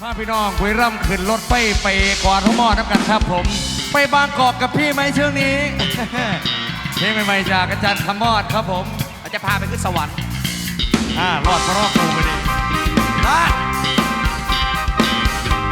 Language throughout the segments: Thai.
พาพี่น้องคุยร่ำขึ้นรถไปไปกอดทมอน้ำกันครับผม ไปบางกอกกับพี่ไหมเชื่องนี้ เพลงใหม่ๆจากอาจารย์คำมอดครับผมเราจะพาไปขึ้นสวรรค์อ่ารอดพระรอดกูไปดิลาด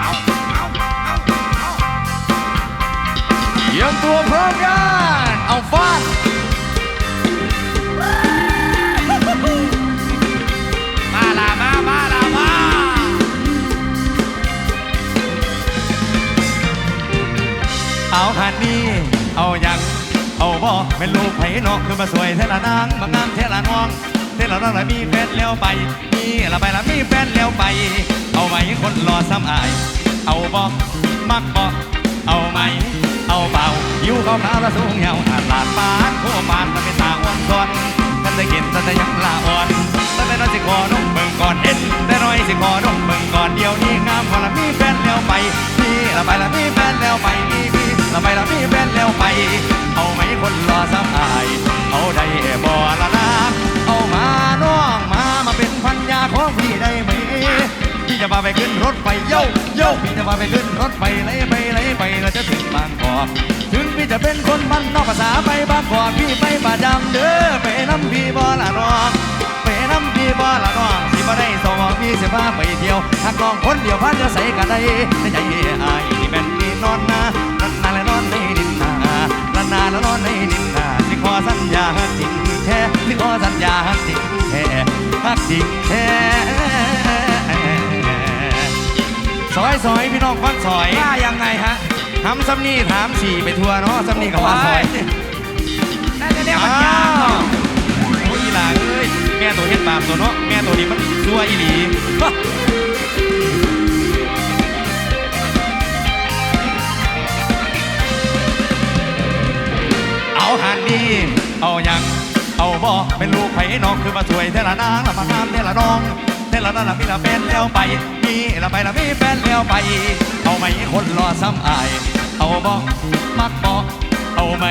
เอาเอาเอาเอาเตรียมตัวพร้อมกันเอาฟาด เอาคันนี้ เอาอย่างเอาบ่เป็นลูกไผ่นอกคือมาสวยเทละนางมางามเทละน้องเทละน้องละมีแฟนแล้วไป มีละไปละมีแฟนแล้วไป เอาไหมคนรอซ้ำอาย เอาบ่มักบ่เอาไหม เอาเบาอยู่ขาวขาวละสูงยาวอาดลาดปานโคบานละเป็นตาอ้วนซ้อนท่านได้กินท่านได้ยังละอ่อนท่านได้น้อยสิขอนุ่มเบิ่งก่อนเอ็นได้น้อยสิขอนุ่มเบิ่งก่อนเดียวนี้งามพอละมีแฟนแล้วไปมีละไปละมีแฟนแล้วไปมี มีละไปละมีแฟนแล้วไป เอาไหมคนรอซ้ำอาย เอาได้บ่ละนะเอามาน้องมามาเป็นพันยาของพี่ได้ไหมพี่จะพาไปขึ้นรถไฟโย่โย่พี่จะพาไปขึ้นรถไฟไหลไปไหลไปเราจะถึงบางกอกถึงพี่จะเป็นคนบ้านนอกภาษาไปบางกอกพี่ไปประจำเด้อไปน้ำพี่บ่ละน้องไปน้ำพี่บ่ละน้องสิบ่ได้สองพี่สิพาไปเที่ยวหากน้องคนเดียวพันจะใส่กันได้ในใจอายนี่แม่นนี่นอนนะ นนาและนอนในดินนาสิขอสัญญาจริงแท้สิขอสัญญาจริงแท้ฮักจริงแท้ซอยซอยพี่น้องฟังซอยว่ายังไงฮะทำซ้ำนี่ถามสี่ไปทัวเนาะซ้ำนี่กับว่าซอยน่าจะเรียกว่าอ้ายางวเนาะโอ้ยอีหลาเอ้ยแม่ตัวเฮ็ดบาปตัวเนาะแม่ตัวนี้มันชั่วอีหลี เอาหันดีเอายังเอาบ่เป็นลูกไผ่น้อกคือมาสวยเทละนางละมางามเทละน้องเทละนางละมีละแฟนแล้วไปมีละไปละมีแฟนแล้วไป เอาไหมคนรอซ้ำอาย เอาบ่มักบ่เอาไหม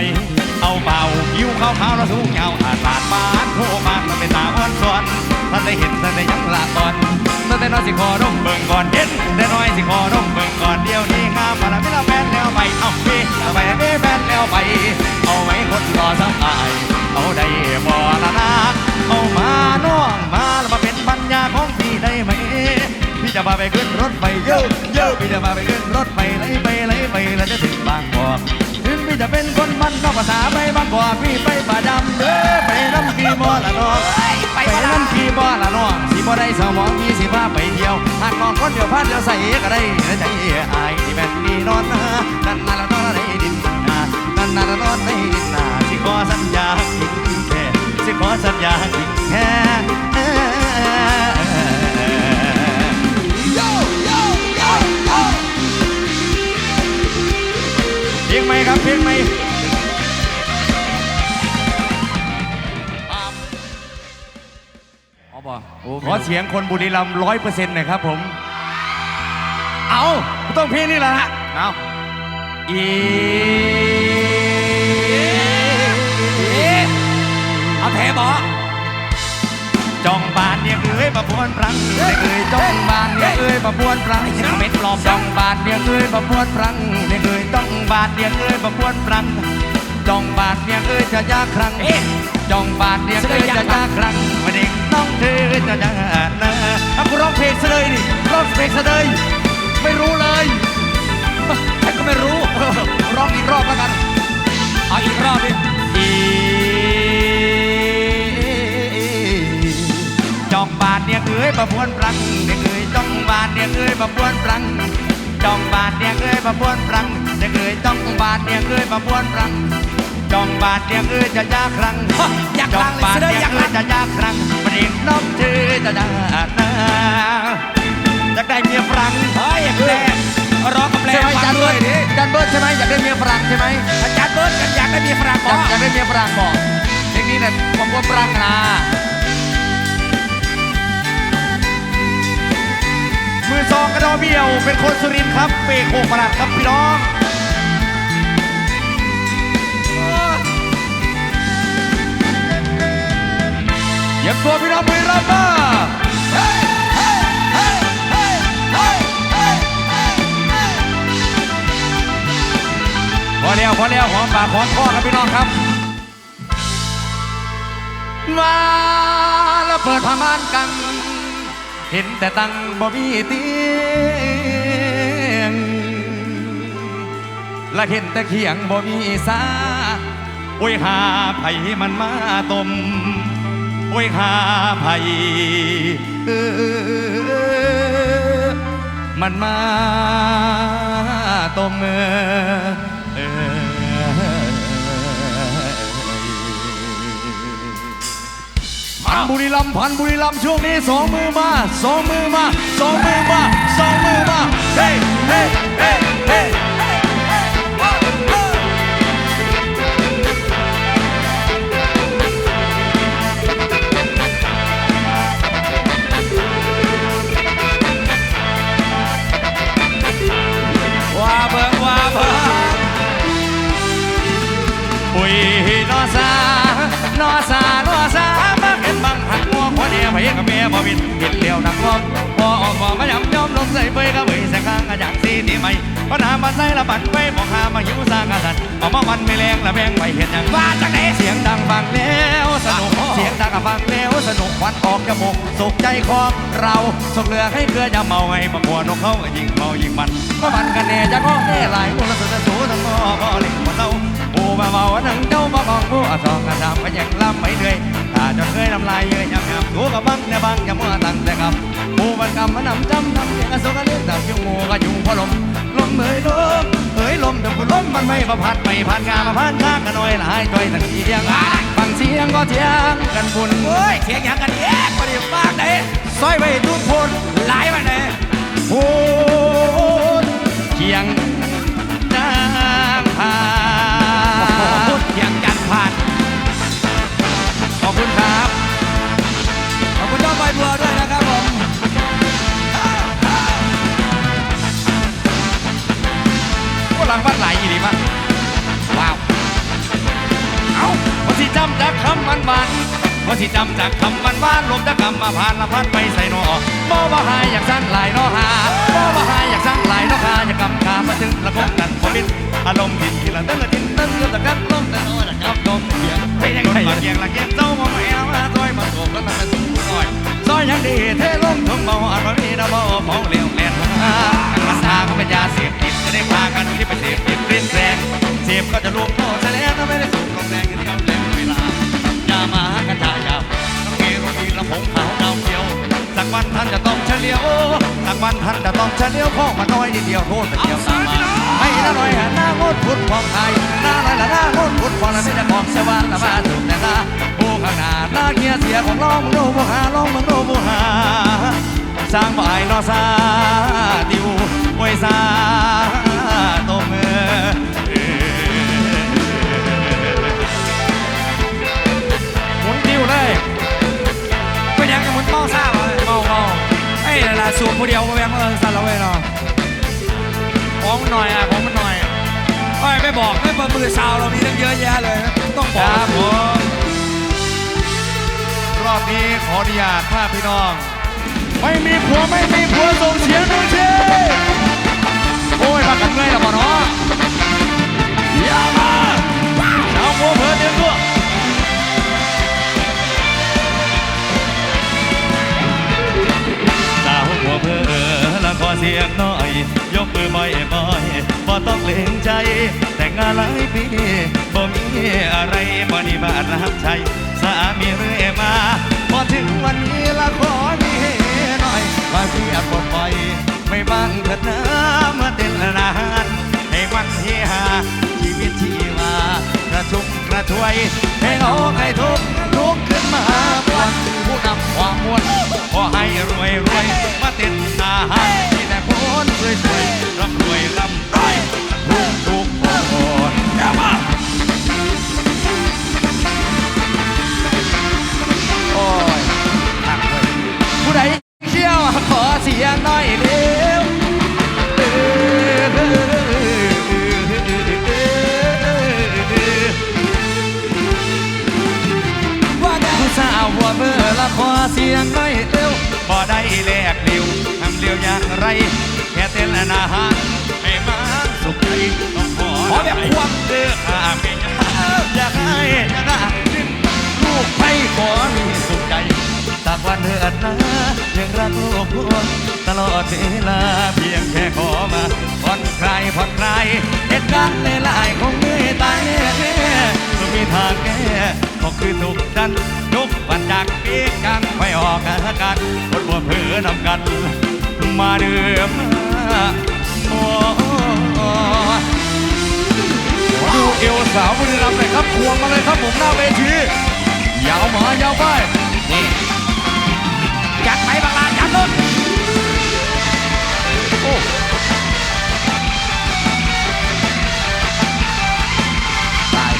เอาเบายิ้วขาวขาวล้วสูงยาวอาดลาดบานโทมานมันเป็นตาอ้อนสวนท่านได้เห็นท่านได้ยังละก่อนตั้งแต่น้อยสิขอดมเบิ่งก่อนเห็นแต่น้อยสิขอดมเบิ่งก่อนเดียวนี้งามมาละมีละ ไปเอาพี่ละไปละมีแฟนแล้วไป เอาไหมคนรอซ้ำอาย เอาได้บ่ละนะเอามาน้องมาแล้วมาเป็นปัญญาของพี่ได้ไหม พี่จะพาไปขึ้นรถไฟเยอะเยอะพี่จะพาไปขึ้นรถไฟไหลไปไหลไปแล้วจะถึงบางกอกถึงพี่จะเป็นคนมันนอกภาษาไปบางกอกพี่ไปประจำเด้อไปน้ำพี่บ่ละน้อง ไปบ่ล่ะน้ำพี่บ่ละน้องสิบ่ได้สมองพี่สิพาไปเที่ยวหากน้องคนเดียวพาเดียวใส่ก็ได้แล้วใจอายที่แม่นนี่นอนนานั่นน่ะละนอนในดินนานั่นน่ะละนอนในดินนาสิขอสัญญาจริงแค่สิขอสัญญาจริ ขอเสียงคนบุรีรัมย์ร้อยเปอร์เซ็นต์หน่อยครับผม เอาต้องเพลงนี่แหละฮะเอาอีเอาแทบอจองบานเนี่ยเอ้ยประพวนปรังเนี่ยเอ้ยจองบานเนี่ยเอ้ยประพวนปรังเม็ดปลอมจองบานเนี่ยเอ้ยประพวนปรังเนี่ยเอ้ยจองบานเนี่ยเอ้ยประพวนปรัง จองบานเนี่ยเอ้ยจะยากครั้งเอ๊ะจองบาทเนี่ยเคยจะยากครั้งวันเด็กน้องเธอจะยากนะถ้ากูร้องเพลงซะเลยนี่ร้องเพลงซะเลยไม่รู้เลยฉันก็ไม่รู้ร้องอีกรอบแล้วกันเอาอีกรอบดิอีจองบาทเนี่ยเคยประพวนปรังเนี่ยเคยจองบาทเนี่ยเคยประพวนปรังจองบาทเนี่ยเคยประพวนปรังเนี่ยเคยจองบาทเนี่ยเคยประพวนปรัง จองบาทเนี่ยเคยจะยากครั้งอยากจอลังงเลยบาทเสนอเนี่ยอยากเคลัยงจะยากครั้งวันเด็กน้องเธอจะยากนะอยากได้เมียฝรั่งเฮ้ยแม่ร้องกับแปลใช่ไหมฟัจางนด้เบิวร์ยดจานเบิร์ดใช่ไหมอยากได้เมียฝรั่งใช่ไหมอาจารย์เบิร์ดกันอยากได้มีฝรั่งอบยาอกอยากได้เมียฝรั่งบอกเพลงนี้เนี่ยผมว่าฝรั่งนะมือซองกระดอเบี้ยวเป็นคนสุรินทร์ครับเปโคกประหลัดครับพี่น้อง ยมตัวพี่น้องไปรับมาพอแล้วพอแล้วหอมปากหอมคอครับพี่น้องครับ มาแล้วเปิดพามานกัน เห็นแต่ตังบ่มีเตียง และเห็นแต่เขียงบ่มีสาโอ้ยหาไผ่มันมาตม โอ้ยหาไผ่มันมาต้มเออเออพันบุรีรัมย์พันบุรีรัมย์ช่วงนี้สองมือมาสองมือมาสองมือมาสองมือมาเฮ้เฮ้เฮ้เฮ้ ยนอซานอซานอซามาเห็นบังหักงัวคนเดียไปกับเมียบ่บินเห็นเลี้ยวนักงอมพอออกบ่มายำยอมลงใส่เบยกับเบยแสงข้างกระอย่างสีที่ใหม่ปัญหามาใส่ละบันไปบอกหามาหิวสร้ากระสันออกมาวันไม่แรงละแบงไปเห็นอย่างว่าจากไหนเสียงดังฟังแล้วสนุกเสียงดังฟังแล้วสนุกควันออกจมูกสุขใจของเราส่งเรือให้เกลืออย่าเมาไงบางหัวนกเขาก็ยิงเมายิงมันก็มันกันแน่จะก็แน่หลายมูลสุดสูทั้งงอก็เล่นคนเรา มาเมาหนังเจ้ามาของผู้อะสองกระสามก็ยังลำไม่เหนื่อยถ้าจนเคยลำลายเยอะยำยำตัวกับบังเนี่ยบังอย่ามัวตั้งแต่กับผู้มันกำมันนำจำนำเสียงกระสุนกระเล่นแต่ยุงงูก็ยุงพอลมลมเอ่ยลมเอ่ยลมแต่คุณลมมันไม่มาพัดไม่ผ่านงามาผ่านทางกันหน่อยหลายจ้อยตั้งเสียงฟังเสียงก็เทียงกันบุญโอ้ยเถียงหยังกันเอ๊ะพอดีมากเลยซอยไปทุกคนหลายวันเลยพูดเคียง ตัวด้วยนะครับผมพวกหลังบ้านไหลอีดีมั้งว้าว เอาพอสิจำจากคำมันมันพอสิจำจากคำมันวานลมตะกำมาผ่านละพันไปใส่นอบ่ว่หายอยากสั้นหลายนอหาบ่ว่หายอยากสั้นหลายนอหาอยากกำขามาถึงละคงกันบ่มิดอารมณ์ดีละเต้นละทินเต้นละตะกันลมแต่น้อยละครับลมเสียงเป็นยังไงละเกียงละเกียงเจ้ามาไม่เอามาซอยมาโศกแล้วมันสูงหน่ อยซอยยังดีเทลงทุ่งเบาอันว่ามีดาวเบาเบาเลี้ยวแลนมาภาษาก็เป็นยาเสพติดจะได้พากันที่ไปเสพติดรินแรงเสพก็จะรวมโทษแสดงก็ไม่ได้สูงลงแรงกันเดียวเต็มเวลาอย่ามากันชายาวต้องมีรถดีลำโพงขาวดาวเขียว สักวันท่านจะต้องเฉลียว สักวันท่านจะต้องเฉลียวข้อมาน้อยนิดเดียวโทษไปเดียวตามมาให้ละหน่อยหน้าโคตรพุทธของไทยหน้าหน่อยละหน้าโคตรพุทธของละไม่ได้ของเสวานละมาถูกแต่หน้า หนาหน้าเกียร์เสียของล้องมึงโน้ผู้หาล้องมึงโน้ผู้หาสร้างบ่ายนอซาดิวไว้ซาตรงเอหมุนดิวเลยเป็นยังไงมุนเมาซาบ่เมาเมาไอ้ละสูบผู้เดียวก็แบงเออสั่นละเว้ยเนาะของมันหน่อยอะของมันหน่อยอ้ยไม่บอกไม่เปิดมือซาวเรามีตั้งเยอะแยะเลย ต้องบอกรับผม อบนี้ขออนุญาตถ้าพพี่น้อง ไม่มีผัวไม่มีผัวส่งเสียงหน่อยสิโอ้ยมากันเมื่อยแล้วบ่เนาะอย่ามาเอาผัวเพิ่นเดียวตัวสาวหัวเพอละขอเสียงน่อย ยกมือบ่อยบ่อยบ่ต้องเกรงใจ แต่งงานหลายปีบ่มีอะไรบ่นิบาตรับใช้ สามีเรื่อยมาพอถึงวันนี้ละขอมีหน่อยว่าพี่อาจปลดปล่อย ไม่บ้างเถิดนะเมื่อเต้นนานให้มันเฮฮาชีวิตชีวากระชุ่มกระชวย ให้เอาใครทุกข์ลุกขึ้นมาบวนผู้นำความมวลขอให้รวยรวยมาเต้นอาหารมีแต่คนสวยียหน่อยเร็วผู้สาวหัวเบอร์ละคอเสียงน้อยเร็วบ่ได้แลกเร็วทำเร็วอย่างไร แค่เต้นนาฮะให้มาสุขใจต้องขอขอแบบความเดือดอาเมอยากให้อยากให้ลูกไปขอมีสุขใจ สักวันเถิดนะยังรักลูกพวงตลอดเวลาเพียงแค่ขอมาผ่อนคลายผ่อนคลายเหตุการณ์หลายๆคงไม่ตายแน่ก็มีทางแก้ก็คือทุกดันทุกวันจากปีกันไปออกอาการคนบัวเผือนำกัน มาเดือมาโอ้ดูเอวสาวบุรีรัมย์หน่อยครับควงมาเลยครับผมหน้าเวทียาวมายาวไป บังลาจัดรถโอ้ตาย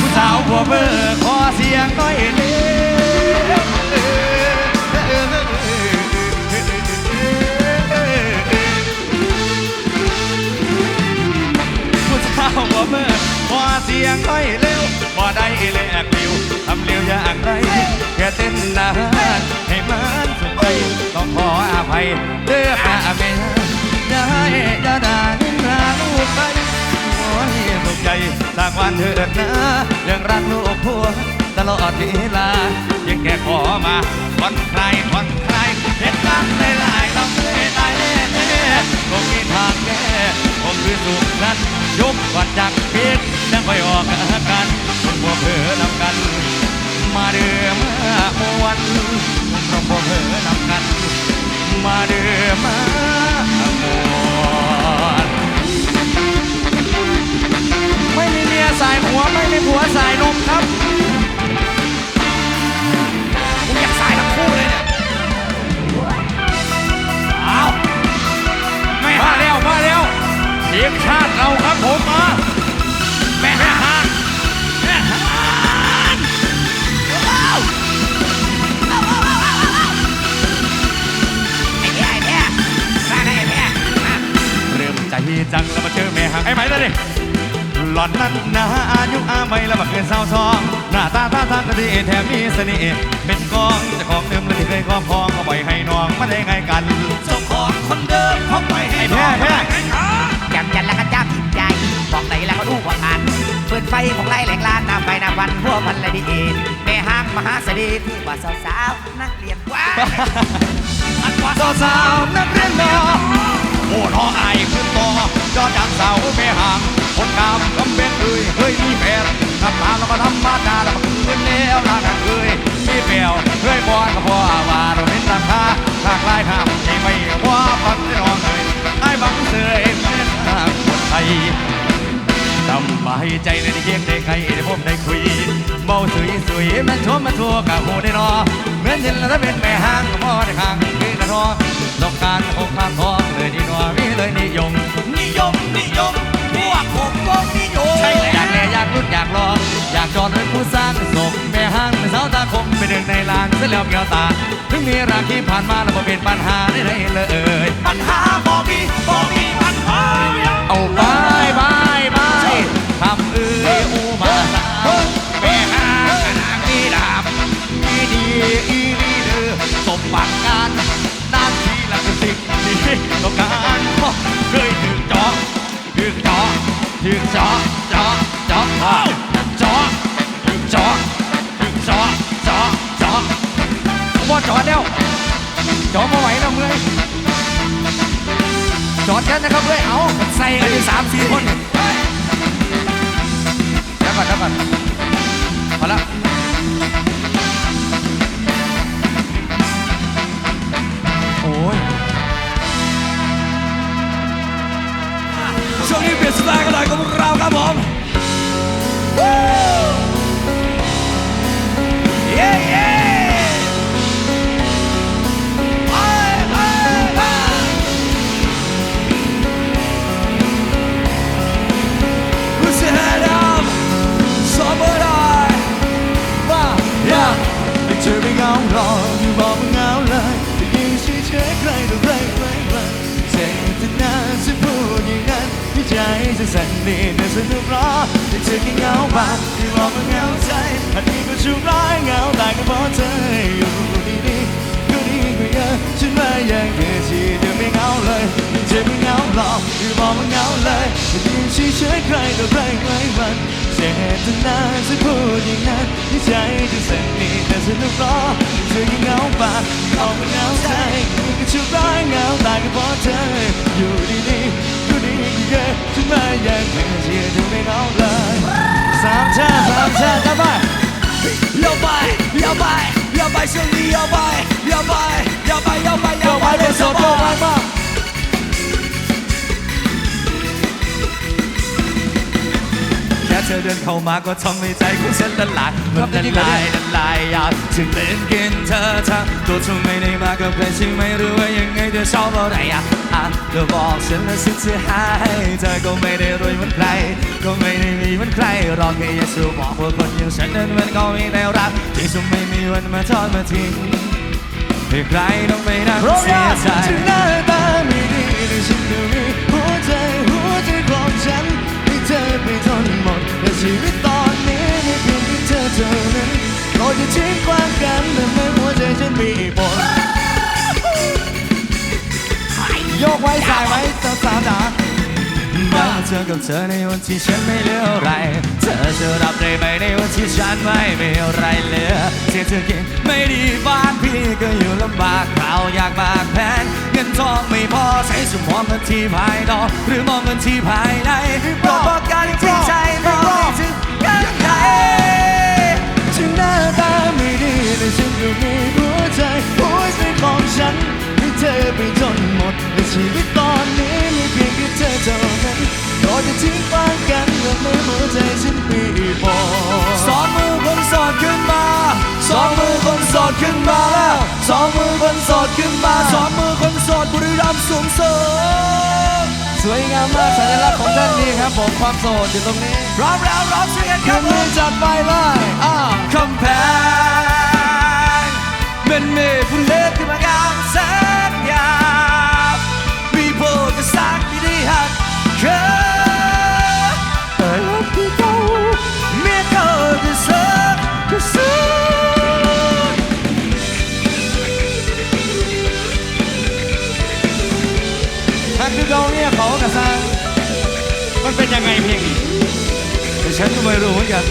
ผู้สาวบัวเบอร์ขอเสียงห วันเถิดนะยังรักลูกพัวตลอดเวลายังแค่ขอมาผ่อนคลายผ่อนคลายเหตุการณ์หลายๆต้องเลย หล่อนนั้นนะอายุอาไม่ล้วมาเกินสาวซองหน้าตาท่าทางก็ดีแถมมีเสน่ห์เป็นกองจ้าของเดิมและที่เคยครอบครองเอาไปให้น้องมาได้ไงกันเจ้าของคนเดิมเขาไปให้ไอ้แพ้แพ้จำยันแล้วก็จ้าผิดใจบอกไหนแล้วก็รู้ว่าอ่านเปิดไฟของไล่แหลกลานน้ำไปน้ำวันพัวพันละดีเอ็นแม่ห้างมหาเสดีที่ว่าสาวๆนักเรียนว้าอันว่าสาวสาวนักเรียนมอโอ้น้ออายขึ้นต่อจอจากเสาวแม่ห่าง คนงามกำเป็นเอ้ยเฮ้ยมีแฟนทำตามแล้วมาทำบ้านนาแล้วมาคืนแล้วลากันเอ้ยมีแววเฮ้ยบอลกับพ่อว่าเราเป็นราคาทางลายข้ามที่ไม่ว่าพันน้องเอ้ยไอ้บังเสยเป็นทางคนไทยจำบายใจในที่เคียงได้ใครได้พบได้คุยเมาสวยสวยแม่นชมมาทั่วกะหูได้นอเหมือนเห็นแล้วถ้าเป็นแม่ห้างก็พอได้ข้างคือกระทอลอกการอกมาทองเลยดีนอมีเลยนิยมนิยมนิยม พวกผมก็นิยมใช่แล้วอยากแลอยากรุ่นอยากลองอยากจอดเป็นผู้สร้างสมแม่ห้างเป็นสาวตาคมไปเดินในลานเส้นแล้วเกี่ยวตาถึงมีรักที่ผ่านมาแล้วบ่เป็นปัญหาได้เลยเลยปัญหาบ่มีบ่มีปัญหาเอาบายบายบายทำเอ้ยอูมาสาวแม่ห้างขนาดนี้ดาบอีดีอีลีเดือสมบัติการด้านที่ละคือสิ่งที่ต้องการเคยถึงจอถึงจอ ถึงจอจอจอจอถึงจอถึงจอจอจอว่าจอดแล้วจอมาไหวแล้วเมื่อยจอดกันนะครับเพื่อนเอาใส่กันอยู่สามสี่คนเดี๋ยวก่อนเดี๋ยวก่อนพอละ สไตล์กันหน่อยกับพวกเราครับผม ใจจะสั่นดีแต่สนุกหรอที่เธอแค่เหงาบ้างที่บอกว่าเหงาใจอันนี้ก็ชุกร้ายเหงาแต่ก็เพราะเธออยู่ดีๆก็ดีกว่าเยอะฉันไมาอยางเธอที่เธอไม่เหงาเลยเธอไม่เหงาหรอกหรือบอกว่าเหงาเลยจะยืนเฉยๆใครก็ใครไว้มันเจตนาจะพูดอย่างนั้นที่ใจจะสั่นนี่แต่สนุกรอเธอยังเหงาปากออกมาเหงาใจก็ชั่วร้ายเหงาตายก็เพราะเธออยู่ดีๆ Chúng ta nhận mình là rìa đường bên áo dài. Sáng i fly เธอเดินเข้ามาก็ทำให้ใจของฉันละลายมันละลายละลายอยากจะเล่นกินเธอทั้งตัวเธอไม่ได้มากับใครใช่ไหมหรือว่ายังไงเธอชอบอะไรอะอะเธอบอกฉันแล้วฉันจะหายเธอก็ไม่ได้รวยเหมือนใคร ก็ไม่ได้มีเหมือนใครรอแค่อยากจะบอกว่าคนอย่างฉันนั้นมันก็มีแต่รักที่ฉันไม่มีวันมาทอดมาทิ้งให้ใครต้องไปนั่งเสียใจถึงหน้าตาไม่ดีแต่ฉันก็มีหัวใจหัวใจของฉัน เธอไปทนหมดแต่ชีวิตตอนนี้มีเพียงแค่เธอเท่านั้นโปรดอย่าทิ้งกวางกันทำให้หัวใจฉันมีปนโยกไว้สายไว้สาวสาวจ๋า มาเจอกับเธอในวันที่ฉันไม่เหลืออะไร เธอจะรับได้ไหมในวันที่ฉันไม่มีอะไรเหลือเสียเธอกินไม่ดีบ้านพี่ก็อยู่ลำบากเราอยากมากแพงเงินทองไม่พอใช้สมองเงินที่ภายนอกหรือมองเงินที่ภายในโปรดบอกกันจริงใจมองไม่ถึงกันไหนถึงหน้าตาไม่ดีแต่ฉันก็มีหัวใจหัวใจของฉันให้เธอไปจนหมดแต่ชีวิตตอนนี้ เพียงแค่เธอเท่านั้นโปรดอย่าทิ้งกว้างกันทำให้หัวใจฉันมีปนสองมือคนโสดขึ้นมาสองมือคนโสดขึ้นมาแล้วสองมือคนโสดขึ้นมาสองมือคนโสดบุรีรัมย์สูงสูงสวยงามมากสัญลักษณ์ของท่านนี้ครับผมความโสดอยู่ตรงนี้พร้อมแล้วร้องเสียงคคืรันบนี้จัดไปเลยอ่าคำแพงเป็นเมฆผู้เล็กที่มางามแสนงามมีโบกษักที่ได้ หักเคยแต่ลับที่เขาเมียเขาจะเสิร์ฟจะเสิร์ฟทักคือเกาเนี่ยเขากระซังมันเป็นยังไงเพลงนี้แต่ฉันก็ไม่รู้เหมือนกัน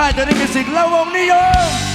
จากค่ายเจะได้มิวสิกและวงนิยม